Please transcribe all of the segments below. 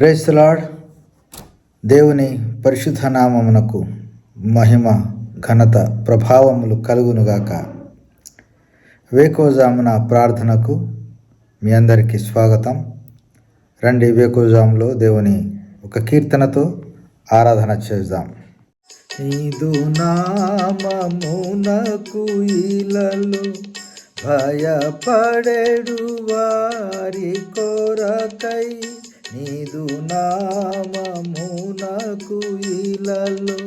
Praise దేవుని పరిశుద్ధ నామమునకు మహిమ ఘనత ప్రభావములు కలుగునుగాక. వేకోజామున ప్రార్థనకు మీ అందరికీ స్వాగతం. రండి వేకోజాములో దేవుని ఒక కీర్తనతో ఆరాధన చేద్దాం. నీదు నామమునకు ఇలలు భయపడెడు వారి కోరకై నీదు నామమునకు ఇలలు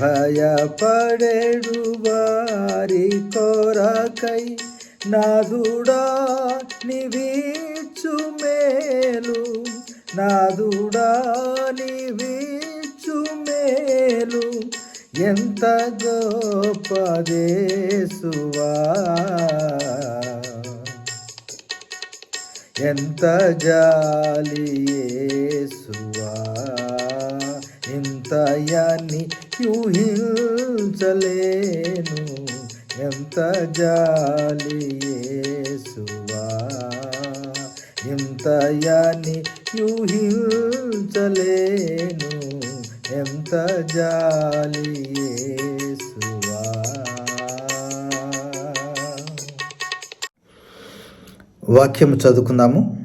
భయపడేడు వారి కొరకై నాదుడా నివీచు మేలు నాదుడా నివీచు మేలు. ఎంత గొప్పదేసువా ఎంత జాలియేసువా ఇంతయాన్ని ఊహించలేను ఎంత జాలియేసువా ఇంతయాన్ని ఊహించలేను ఎంత జాలియేసువా వాక్యము చదువుకుందాము.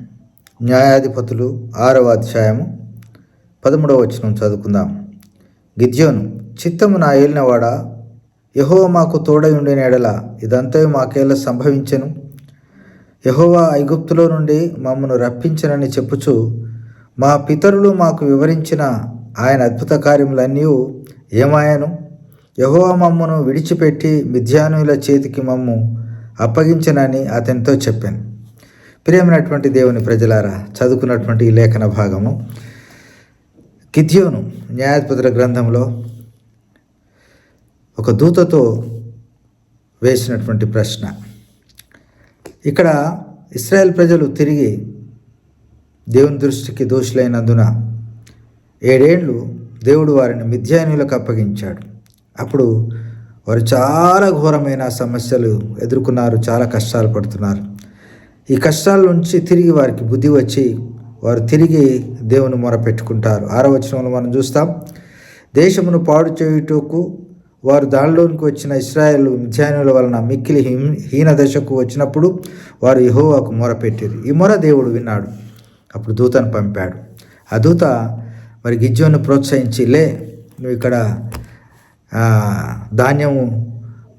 న్యాయాధిపతులు ఆరవ అధ్యాయము పదమూడవ వచనం చదువుకుందాం. గిద్యోను చిత్తము నా ఏలినవాడ యహోవ మాకు తోడై ఉండిన ఎడల ఇదంతా మాకేలా సంభవించెను. యహోవా ఐగుప్తులో నుండి మమ్మను రప్పించనని చెప్పుచు మా పితరులు మాకు వివరించిన ఆయన అద్భుత కార్యములన్నీ ఏమాయను? యహోవా మమ్మను విడిచిపెట్టి మిథ్యానుల చేతికి మమ్ము అప్పగించనని అతనితో చెప్పాను. ప్రియమైనటువంటి దేవుని ప్రజలారా చదువుకున్నటువంటి ఈ లేఖన భాగము. కిథ్యోను న్యాయపత్ర గ్రంథంలో ఒక దూతతో వేసినటువంటి ప్రశ్న. ఇక్కడ ఇస్రాయేల్ ప్రజలు తిరిగి దేవుని దృష్టికి దోషులైనందున ఏడేండ్లు దేవుడు వారిని మిథ్యానులకు అప్పగించాడు. అప్పుడు వారు చాలా ఘోరమైన సమస్యలు ఎదుర్కొన్నారు చాలా కష్టాలు పడుతున్నారు. ఈ కష్టాల నుంచి తిరిగి వారికి బుద్ధి వచ్చి వారు తిరిగి దేవుని మొరపెట్టుకుంటారు ఆరో వచనంలో మనం చూస్తాం దేశమును పాడు చేయుటకు వారు దానిలోనికి వచ్చిన ఇస్రాయేల్ మిథ్యానుల వలన మిక్కిలి హీన హీన దశకు వచ్చినప్పుడు వారు యహోవాకు మొరపెట్టారు ఈ మొర దేవుడు విన్నాడు అప్పుడు దూతను పంపాడు. ఆ దూత మరి గిజ్జోను ప్రోత్సహించి లే నువ్వు ఇక్కడ ధాన్యము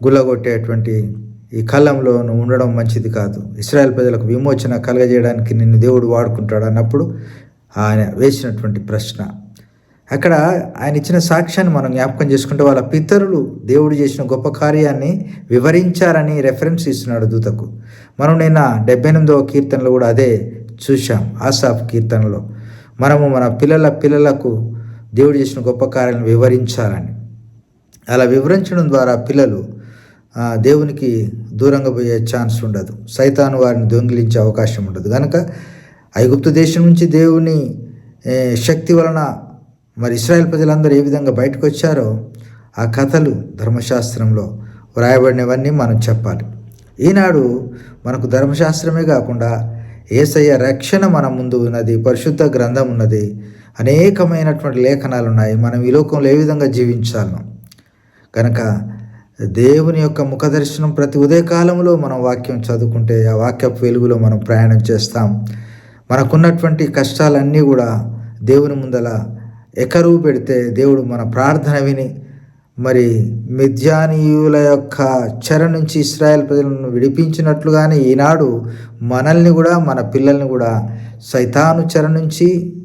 గుల్లగొట్టేటువంటి ఈ కాలంలో నువ్వు ఉండడం మంచిది కాదు. ఇస్రాయల్ ప్రజలకు విమోచన కలగజేయడానికి నిన్ను దేవుడు వాడుకుంటాడు అన్నప్పుడు ఆయన వేసినటువంటి ప్రశ్న. అక్కడ ఆయన ఇచ్చిన సాక్ష్యాన్ని మనం జ్ఞాపకం చేసుకుంటే వాళ్ళ పితరులు దేవుడు చేసిన గొప్ప కార్యాన్ని వివరించారని రెఫరెన్స్ ఇస్తున్నాడు దూతకు. మనం నిన్న డెబ్బై ఎనిమిదవ కీర్తనలో కూడా అదే చూశాం ఆసాఫ్ కీర్తనలో. మనము మన పిల్లల పిల్లలకు దేవుడు చేసిన గొప్ప కార్యాలను వివరించాలని. అలా వివరించడం ద్వారా పిల్లలు దేవునికి దూరంగా పోయే ఛాన్స్ ఉండదు. సైతాను వారిని దొంగిలించే అవకాశం ఉండదు. కనుక ఐగుప్తు దేశం నుంచి దేవుని శక్తి వలన మరి ఇస్రాయల్ ప్రజలందరూ ఏ విధంగా బయటకు వచ్చారో ఆ కథలు ధర్మశాస్త్రంలో వ్రాయబడినవన్నీ మనం చెప్పాలి. ఈనాడు మనకు ధర్మశాస్త్రమే కాకుండా ఏసయ్య రక్షణ మన ముందు ఉన్నది పరిశుద్ధ గ్రంథం ఉన్నది అనేకమైనటువంటి లేఖనాలు ఉన్నాయి. మనం ఈ లోకంలో ఏ విధంగా జీవించాలను. కనుక దేవుని యొక్క ముఖ దర్శనం ప్రతి ఉదయకాలంలో మనం వాక్యం చదువుకుంటే ఆ వాక్యపు వెలుగులో మనం ప్రయాణం చేస్తాం. మనకున్నటువంటి కష్టాలన్నీ కూడా దేవుని ముందల ఎకరువు పెడితే దేవుడు మన ప్రార్థన విని మరి మిథ్యానీయుల యొక్క చెర నుంచి ఇస్రాయల్ ప్రజలను విడిపించినట్లుగానే ఈనాడు మనల్ని కూడా మన పిల్లల్ని కూడా సైతాను చెర నుంచి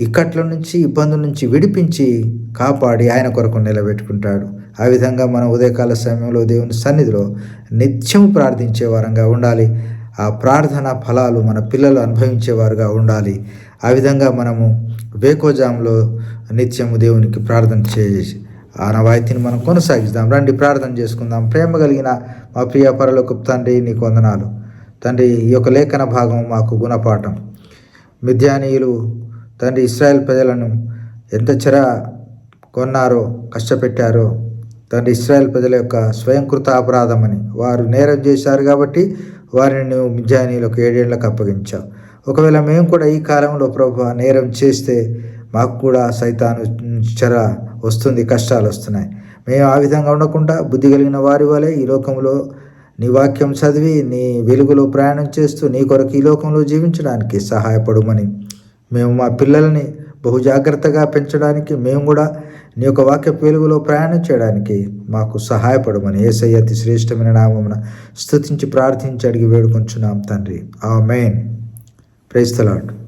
ఇక్కట్ల నుంచి ఇబ్బందుల నుంచి విడిపించి కాపాడి ఆయన కొరకు నిలబెట్టుకుంటాడు. ఆ విధంగా మనం ఉదయకాల సమయంలో దేవుని సన్నిధిలో నిత్యం ప్రార్థించే వారంగా ఉండాలి. ఆ ప్రార్థన ఫలాలు మన పిల్లలు అనుభవించేవారుగా ఉండాలి. ఆ విధంగా మనము వేకోజాంలో నిత్యము దేవునికి ప్రార్థన చేసి ఆనవాయితీని మనం కొనసాగిద్దాం. రండి ప్రార్థన చేసుకుందాం. ప్రేమ కలిగిన మా ప్రియ పరలోక తండ్రి నీకు వందనాలు. తండ్రి ఈ యొక్క లేఖన భాగం మాకు గుణపాఠం. మిథ్యానీయులు తండ్రి ఇస్రాయల్ ప్రజలను ఎంత చెర కొన్నారో కష్టపెట్టారో తండ్రి ఇస్రాయల్ ప్రజల యొక్క స్వయంకృత అపరాధమని వారు నేరం చేశారు కాబట్టి వారిని నువ్వు మిజానీలకు ఏడేళ్ళకు అప్పగించావు. ఒకవేళ మేము కూడా ఈ కాలంలో ప్రభు నేరం చేస్తే మాకు కూడా సైతాను చెర వస్తుంది కష్టాలు వస్తున్నాయి. మేము ఆ విధంగా ఉండకుండా బుద్ధి కలిగిన వారి వలె ఈ లోకంలో నీ వాక్యం చదివి నీ వెలుగులో ప్రయాణం చేస్తూ నీ కొరకు ఈ లోకంలో జీవించడానికి సహాయపడమని మేము మా పిల్లల్ని బహు జాగ్రత్తగా పెంచడానికి మేము కూడా నీ యొక్క వాక్య పేలుగులో ప్రయాణం చేయడానికి మాకు సహాయపడమని ఏసయ్య అతి శ్రేష్టమైన నామమున స్థుతించి ప్రార్థించి అడిగి వేడుకొంచున్నాం తండ్రి. ఆ మెయిన్ ప్రైస్తలాడు